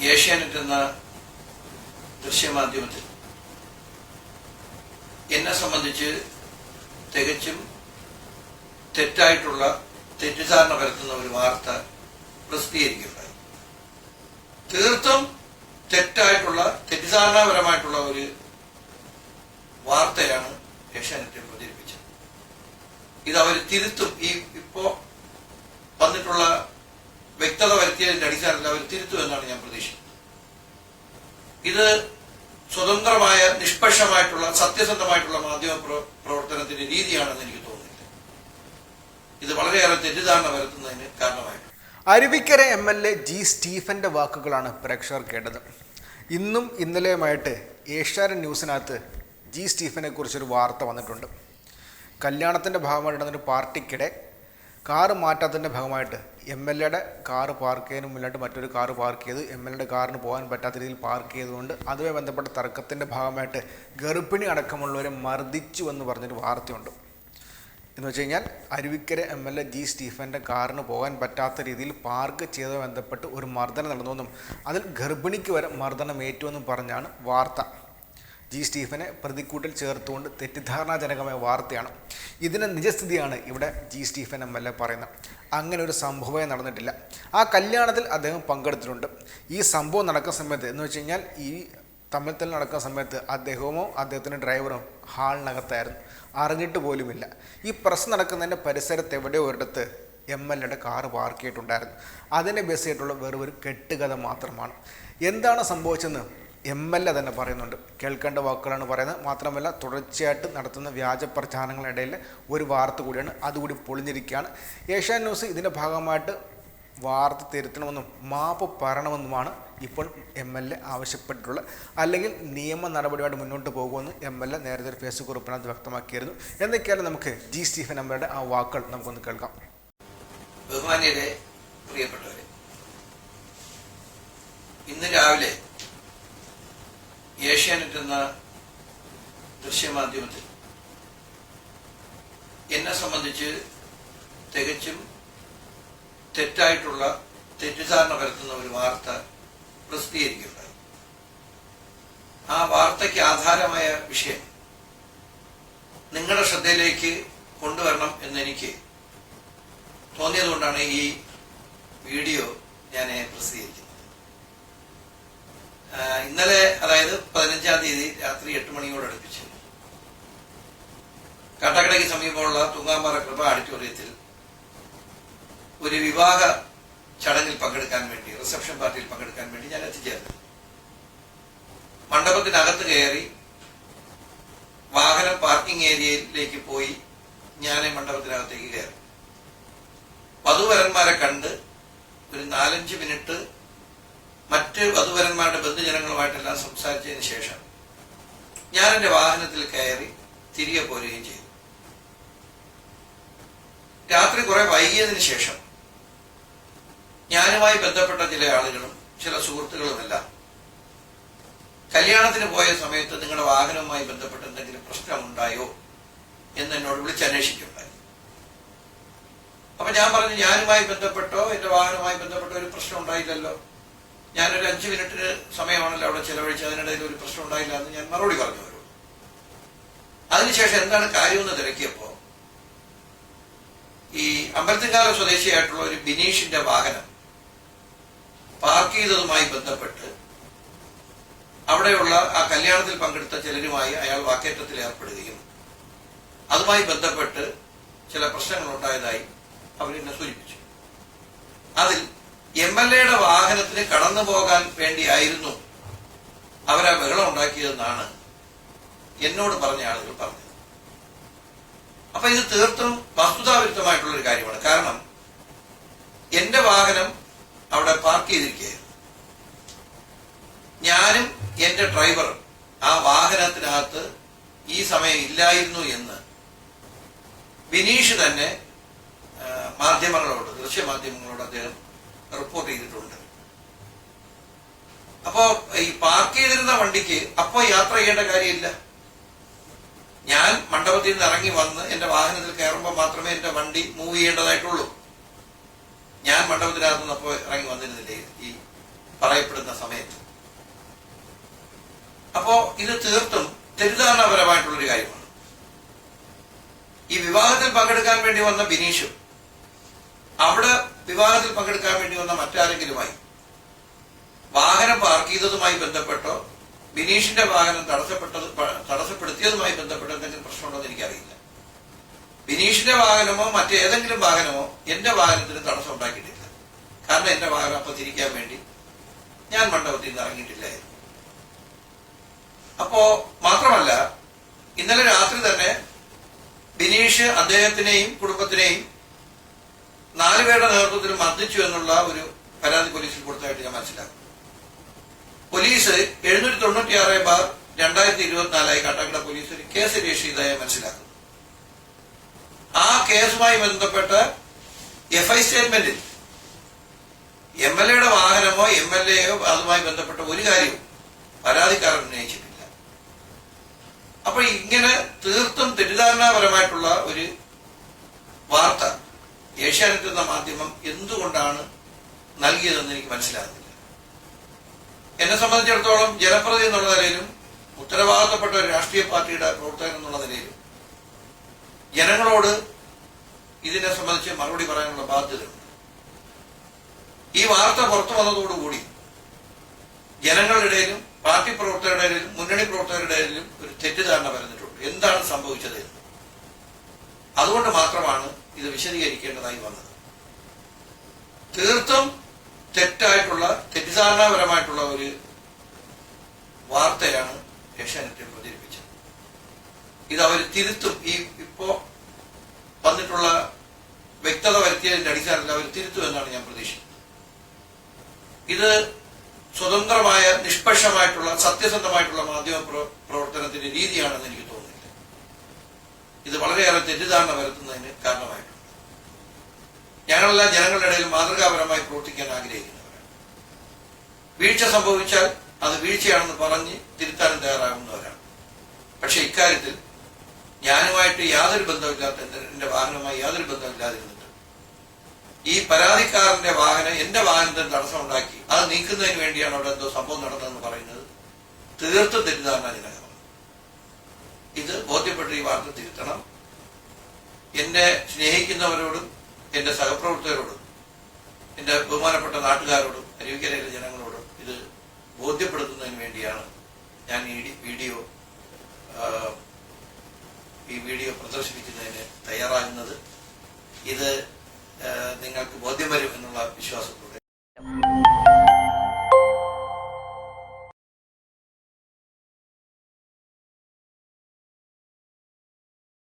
ഏഷ്യാനെറ്റ് എന്ന ദൃശ്യമാധ്യമത്തിൽ. എന്നെ സംബന്ധിച്ച് തികച്ചും തെറ്റായിട്ടുള്ള തെറ്റിദ്ധാരണ പരത്തുന്ന ഒരു വാർത്ത പ്രസിദ്ധീകരിക്കുകയുണ്ടായി. തീർത്തും തെറ്റായിട്ടുള്ള തെറ്റിദ്ധാരണാപരമായിട്ടുള്ള ഒരു വാർത്തയാണ് ഏഷ്യാനെറ്റിൽ പ്രചരിപ്പിച്ചത് ഇത് അവർ തിരുത്തും. ഈ ഇപ്പോ വന്നിട്ടുള്ള വ്യക്തത വരുത്തിയതിന്റെ അടിസ്ഥാനത്തിൽ അവർ തിരുത്തും എന്നാണ് ഞാൻ പ്രതീക്ഷിക്കുന്നത്. ഇത് സ്വതന്ത്രമായ നിഷ്പക്ഷമായിട്ടുള്ള സത്യസന്ധമായിട്ടുള്ള മാധ്യമ പ്രവർത്തനത്തിന്റെ രീതിയാണെന്ന് എനിക്ക് തോന്നുന്നില്ല. ഇത് വളരെയേറെ തെറ്റിദ്ധാരണ വരുത്തുന്നതിന് കാരണമായിട്ടുണ്ട്. Aruvikkara M L A G സ്റ്റീഫന്റെ വാക്കുകളാണ് പ്രേക്ഷകർ കേട്ടത്. ഇന്നും ഇന്നലെയുമായിട്ട് ഏഷ്യാനെറ്റ് ന്യൂസിനകത്ത് ജി സ്റ്റീഫനെ കുറിച്ചൊരു വാർത്ത വന്നിട്ടുണ്ട്. കല്യാണത്തിന്റെ ഭാഗമായിട്ട് നടന്നൊരു പാർട്ടിക്കിടെ കാറ് മാറ്റാത്തതിന്റെ ഭാഗമായിട്ട് എം എൽ എയുടെ കാറ് പാർക്ക് ചെയ്യാനും മുന്നിലായിട്ട് മറ്റൊരു കാറ് പാർക്ക് ചെയ്ത് എം എൽ എയുടെ കാറിന് പോകാൻ പറ്റാത്ത രീതിയിൽ പാർക്ക് ചെയ്തുകൊണ്ട് അതുമായി ബന്ധപ്പെട്ട തർക്കത്തിന്റെ ഭാഗമായിട്ട് ഗർഭിണി അടക്കമുള്ളവരെ മർദ്ദിച്ചു എന്ന് പറഞ്ഞൊരു വാർത്തയുണ്ട്. എന്ന് വെച്ച് കഴിഞ്ഞാൽ Aruvikkara M L A G സ്റ്റീഫന്റെ കാറിന് പോകാൻ പറ്റാത്ത രീതിയിൽ പാർക്ക് ചെയ്തതുമായി ബന്ധപ്പെട്ട് ഒരു മർദ്ദനം നടന്നുവെന്നും അതിൽ ഗർഭിണിക്ക് വരെ മർദ്ദനം ഏറ്റുവെന്നും പറഞ്ഞാണ് വാർത്ത. ജി സ്റ്റീഫനെ പ്രതിക്കൂട്ടിൽ ചേർത്തുകൊണ്ട് തെറ്റിദ്ധാരണാജനകമായ വാർത്തയാണ്. ഇതിന്റെ നിജസ്ഥിതിയാണ് ഇവിടെ G Stephen M L A പറയുന്നത്. അങ്ങനെ ഒരു സംഭവമേ നടന്നിട്ടില്ല. ആ കല്യാണത്തിൽ അദ്ദേഹം പങ്കെടുത്തിട്ടുണ്ട്. ഈ സംഭവം നടക്കുന്ന സമയത്ത് എന്ന് വെച്ച് കഴിഞ്ഞാൽ ഈ തമ്മിൽ തന്നെ നടക്കുന്ന സമയത്ത് അദ്ദേഹമോ അദ്ദേഹത്തിന്റെ ഡ്രൈവറോ ഹാളിനകത്തായിരുന്നു. അറിഞ്ഞിട്ട് പോലുമില്ല. ഈ പ്രസ് നടക്കുന്നതിന്റെ പരിസരത്ത് എവിടെയോ ഒരിടത്ത് എം എൽ എയുടെ കാറ് പാർക്ക് ചെയ്തിട്ടുണ്ടായിരുന്നു. അതിനെ ബേസ് ചെയ്തിട്ടുള്ള വെറും ഒരു കെട്ടുകഥ മാത്രമാണ്. എന്താണ് സംഭവിച്ചതെന്ന് എം എൽ എ തന്നെ പറയുന്നുണ്ട്. കേൾക്കേണ്ട വാക്കുകളാണ് പറയുന്നത്. മാത്രമല്ല തുടർച്ചയായിട്ട് നടത്തുന്ന വ്യാജ പ്രചാരണങ്ങളിടയിൽ ഒരു വാർത്ത കൂടിയാണ്. അതുകൂടി പൊളിഞ്ഞിരിക്കുകയാണ്. ഏഷ്യാൻ ന്യൂസ് ഇതിന്റെ ഭാഗമായിട്ട് വാർത്ത തിരുത്തണമെന്നും മാപ്പ് പറയണമെന്നുമാണ് ഇപ്പോൾ എം എൽ എ ആവശ്യപ്പെട്ടിട്ടുള്ളത്. അല്ലെങ്കിൽ നിയമ നടപടിയായിട്ട് മുന്നോട്ട് പോകുമെന്ന് എം എൽ എ നേരത്തെ ഒരു ഫേസ്ബുക്ക് കുറിപ്പിനകത്ത് വ്യക്തമാക്കിയിരുന്നു. എന്തൊക്കെയാണ് നമുക്ക് ജി സ്റ്റീഫൻ അമ്മയുടെ ആ വാക്കുകൾ? നമുക്കൊന്ന് കേൾക്കാം. ബഹുമാനിയുടെ പ്രിയപ്പെട്ടവരെ ഇന്ന് രാവിലെ ഏഷ്യാനെറ്റ് എന്ന ദൃശ്യമാധ്യമത്തിൽ. എന്നെ സംബന്ധിച്ച് തികച്ചും തെറ്റായിട്ടുള്ള തെറ്റിദ്ധാരണ പരത്തുന്ന ഒരു വാർത്ത പ്രസിദ്ധീകരിക്കുകയുണ്ടായി. ആ വാർത്തയ്ക്ക് ആധാരമായ വിഷയം നിങ്ങളുടെ ശ്രദ്ധയിലേക്ക് കൊണ്ടുവരണം എന്നെനിക്ക് തോന്നിയതുകൊണ്ടാണ് ഈ വീഡിയോ ഞാൻ പ്രസിദ്ധീകരിക്കുന്നത്. ഇന്നലെ അതായത് പതിനഞ്ചാം തീയതി രാത്രി എട്ട് മണിയോട് അടുപ്പിച്ച്. കട്ടക്കടയ്ക്ക് സമീപമുള്ള തുങ്ങാമ്പാറ കൃപ ഓഡിറ്റോറിയത്തിൽ ഒരു വിവാഹ ചടങ്ങിൽ പങ്കെടുക്കാൻ വേണ്ടി റിസപ്ഷൻ പാർട്ടിയിൽ പങ്കെടുക്കാൻ വേണ്ടി ഞാൻ എത്തിച്ചേർന്നു. മണ്ഡപത്തിനകത്ത് കയറി വാഹനം പാർക്കിംഗ് ഏരിയയിലേക്ക് പോയി ഞാൻ മണ്ഡപത്തിനകത്തേക്ക് കയറി. വധുവരന്മാരെ കണ്ട് ഒരു നാലഞ്ച് മിനിറ്റ് മറ്റ് വധുവരന്മാരുടെ ബന്ധുജനങ്ങളുമായിട്ടെല്ലാം സംസാരിച്ചതിന് ശേഷം ഞാൻ എന്റെ വാഹനത്തിൽ കയറി തിരികെ പോരുകയും ചെയ്തു. രാത്രി കുറെ വൈകിയതിനു ശേഷം ഞാനുമായി ബന്ധപ്പെട്ട ചില ആളുകളും ചില സുഹൃത്തുക്കളുമെല്ലാം കല്യാണത്തിന് പോയ സമയത്ത് നിങ്ങളുടെ വാഹനവുമായി ബന്ധപ്പെട്ട് എന്തെങ്കിലും പ്രശ്നമുണ്ടായോ എന്ന് എന്നോട് വിളിച്ചന്വേഷിക്കുണ്ടായി അപ്പൊ ഞാൻ പറഞ്ഞു ഞാനുമായി ബന്ധപ്പെട്ടോ എന്റെ വാഹനവുമായി ബന്ധപ്പെട്ടോ ഒരു പ്രശ്നം ഉണ്ടായില്ലല്ലോ. ഞാനൊരു അഞ്ച് മിനിറ്റ് സമയമാണല്ലോ അവിടെ ചെലവഴിച്ച് അതിനിടയിൽ ഒരു പ്രശ്നം ഉണ്ടായില്ല എന്ന് ഞാൻ മറുപടി പറഞ്ഞു. വരും അതിനുശേഷം എന്താണ് കാര്യമെന്ന് തിരക്കിയപ്പോ ഈ അമ്പലത്തിങ്കാല സ്വദേശിയായിട്ടുള്ള ഒരു ബിനീഷിന്റെ വാഹനം പാർക്ക് ചെയ്തതുമായി ബന്ധപ്പെട്ട് അവിടെയുള്ള ആ കല്യാണത്തിൽ പങ്കെടുത്ത ചിലരുമായി അയാൾ വാക്കേറ്റത്തിൽ ഏർപ്പെടുകയും അതുമായി ബന്ധപ്പെട്ട് ചില പ്രശ്നങ്ങൾ ഉണ്ടായതായി അവരെന്നെ സൂചിപ്പിച്ചു. അതിൽ എം എൽ എയുടെ വാഹനത്തിന് കടന്നു പോകാൻ വേണ്ടിയായിരുന്നു അവരാ ബഹളം ഉണ്ടാക്കിയതെന്നാണ് എന്നോട് പറഞ്ഞ ആളുകൾ പറഞ്ഞത്. അപ്പൊ ഇത് തീർത്തും വസ്തുതാവിരുദ്ധമായിട്ടുള്ള ഒരു കാര്യമാണ്. കാരണം എന്റെ വാഹനം അവിടെ പാർക്ക് ചെയ്തിരിക്കുകയായിരുന്നു. ഞാനും എന്റെ ഡ്രൈവറും ആ വാഹനത്തിനകത്ത് ഈ സമയം ഇല്ലായിരുന്നു എന്ന് വിനീഷ് തന്നെ മാധ്യമങ്ങളോട് ദൃശ്യമാധ്യമങ്ങളോട് അദ്ദേഹം റിപ്പോർട്ട് ചെയ്തിട്ടുണ്ട്. അപ്പോ ഈ പാർക്ക് ചെയ്തിരുന്ന വണ്ടിക്ക് അപ്പോ യാത്ര ചെയ്യേണ്ട കാര്യമില്ല. ഞാൻ മണ്ഡപത്തിൽ നിന്ന് ഇറങ്ങി വന്ന് എന്റെ വാഹനത്തിൽ കയറുമ്പോൾ മാത്രമേ എന്റെ വണ്ടി മൂവ് ചെയ്യേണ്ടതായിട്ടുള്ളൂ. ഞാൻ മണ്ഡപത്തിനകത്ത് നിന്ന് അപ്പോൾ ഇറങ്ങി വന്നിരുന്നില്ല ഈ പറയപ്പെടുന്ന സമയത്ത്. അപ്പോ ഇത് തീർത്തും തെറ്റിദ്ധാരണപരമായിട്ടുള്ളൊരു കാര്യമാണ്. ഈ വിവാഹത്തിൽ പങ്കെടുക്കാൻ വേണ്ടി വന്ന ബിനീഷും അവിടെ വിവാഹത്തിൽ പങ്കെടുക്കാൻ വേണ്ടി വന്ന മറ്റാരെങ്കിലുമായി? വാഹനം പാർക്ക് ചെയ്തതുമായി ബന്ധപ്പെട്ടോ? ബിനീഷിന്റെ വാഹനം തടസ്സപ്പെട്ടത് തടസ്സപ്പെടുത്തിയതുമായി ബന്ധപ്പെട്ടോ എന്തെങ്കിലും പ്രശ്നമുണ്ടോ എന്ന് എനിക്കറിയില്ല. ബിനീഷിന്റെ വാഹനമോ മറ്റേതെങ്കിലും വാഹനമോ എന്റെ വാഹനത്തിന് തടസ്സം ഉണ്ടാക്കിയിട്ടില്ല. കാരണം എന്റെ വാഹനം അപ്പൊ തിരിക്കാൻ വേണ്ടി ഞാൻ മണ്ഡപത്തിൽ നിന്ന് ഇറങ്ങിയിട്ടില്ലായിരുന്നു അപ്പോ മാത്രമല്ല ഇന്നലെ രാത്രി തന്നെ ബിനീഷ് അദ്ദേഹത്തിനെയും കുടുംബത്തിനെയും നാലുപേരുടെ നേതൃത്വത്തിൽ മർദ്ദിച്ചു എന്നുള്ള ഒരു പരാതി പോലീസിൽ കൊടുത്തതായിട്ട് ഞാൻ മനസ്സിലാക്കുന്നു. പോലീസ് എഴുന്നൂറ്റി തൊണ്ണൂറ്റിയാറ് ബാർ രണ്ടായിരത്തി ഇരുപത്തിനാലായി കാട്ടാക്കട പോലീസ് ഒരു കേസ് രജിസ്റ്റർ ചെയ്തതായി മനസ്സിലാക്കുന്നു. ആ കേസുമായി ബന്ധപ്പെട്ട് എഫ് ഐ സ്റ്റേറ്റ്മെന്റിൽ എം എൽ എയുടെ വാഹനമോ എം എൽ എയോ അതുമായി ബന്ധപ്പെട്ട ഒരു കാര്യവും പരാതിക്കാരൻ ഉന്നയിച്ചിട്ടില്ല. അപ്പൊ ഇങ്ങനെ തീർത്തും തെറ്റിദ്ധാരണാപരമായിട്ടുള്ള ഒരു വാർത്ത ഏഷ്യാനെറ്റ് എന്ന മാധ്യമം എന്തുകൊണ്ടാണ് നൽകിയതെന്ന് എനിക്ക് മനസ്സിലാകുന്നില്ല. എന്നെ സംബന്ധിച്ചിടത്തോളം ജനപ്രതി എന്നുള്ള നിലയിലും ഉത്തരവാദിത്തപ്പെട്ട ഒരു രാഷ്ട്രീയ പാർട്ടിയുടെ പ്രവർത്തകൻ എന്നുള്ള നിലയിലും ജനങ്ങളോട് ഇതിനെ സംബന്ധിച്ച് മറുപടി പറയാനുള്ള ബാധ്യതയുണ്ട്. ഈ വാർത്ത പുറത്തു വന്നതോടുകൂടി ജനങ്ങളുടെയിലും പാർട്ടി പ്രവർത്തകരുടെ ഇടയിലും മുന്നണി പ്രവർത്തകരുടെ ഇടയിലും ഒരു തെറ്റിദ്ധാരണ വരുന്നിട്ടുണ്ട് എന്താണ് സംഭവിച്ചത് അതുകൊണ്ട് മാത്രമാണ് ഇത് വിശദീകരിക്കേണ്ടതായി വന്നത്. തീർത്തും തെറ്റായിട്ടുള്ള തെറ്റിദ്ധാരണാപരമായിട്ടുള്ള ഒരു വാർത്തയാണ് ഏഷ്യാനെറ്റിൽ പ്രചരിപ്പിച്ചത്. ഇത് അവർ തിരുത്തും. ഈ ഇപ്പോ വന്നിട്ടുള്ള വ്യക്തത വരുത്തിയതിന്റെ അടിസ്ഥാനത്തിൽ അവർ തിരുത്തും എന്നാണ് ഞാൻ പ്രതീക്ഷിക്കുന്നത്. ഇത് സ്വതന്ത്രമായ നിഷ്പക്ഷമായിട്ടുള്ള സത്യസന്ധമായിട്ടുള്ള മാധ്യമ പ്രവർത്തനത്തിന്റെ രീതിയാണെന്ന് എനിക്ക് തോന്നുന്നില്ല ഇത് വളരെയേറെ തെറ്റിദ്ധാരണ വരുത്തുന്നതിന് കാരണമായിട്ടുണ്ട്. ഞങ്ങളെല്ലാം ജനങ്ങളുടെ ഇടയിൽ മാതൃകാപരമായി പ്രവർത്തിക്കാൻ ആഗ്രഹിക്കുന്നവരാണ്. വീഴ്ച സംഭവിച്ചാൽ അത് വീഴ്ചയാണെന്ന് പറഞ്ഞ് തിരുത്താനും തയ്യാറാകുന്നവരാണ്. പക്ഷെ ഇക്കാര്യത്തിൽ ഞാനുമായിട്ട് യാതൊരു ബന്ധമില്ലാത്ത എന്റെ വാഹനവുമായി യാതൊരു ബന്ധമില്ലാതിരുന്നിട്ട് ഈ പരാതിക്കാരന്റെ വാഹനം എന്റെ വാഹനത്തിന് തടസ്സമുണ്ടാക്കി അത് നീക്കുന്നതിന് വേണ്ടിയാണ് അവിടെ എന്തോ സംഭവം നടന്നതെന്ന് പറയുന്നത് തീർത്തും തെറ്റിദ്ധാരണാജനകമാണ്. ഇത് ബോധ്യപ്പെട്ട് ഈ വാർത്ത തിരുത്തണം. എന്നെ സ്നേഹിക്കുന്നവരോടും എന്റെ സഹപ്രവർത്തകരോടും എന്റെ ബഹുമാനപ്പെട്ട നാട്ടുകാരോടും അരുവിക്കരയിലെ ജനങ്ങളോടും ഇത് ബോധ്യപ്പെടുത്തുന്നതിന് വേണ്ടിയാണ് ഞാൻ ഈ വീഡിയോ ഈ വീഡിയോ പ്രദർശിപ്പിക്കുന്നതിന് തയ്യാറാകുന്നത്. ഇത് നിങ്ങൾക്ക് ബോധ്യം വരും എന്നുള്ള വിശ്വാസം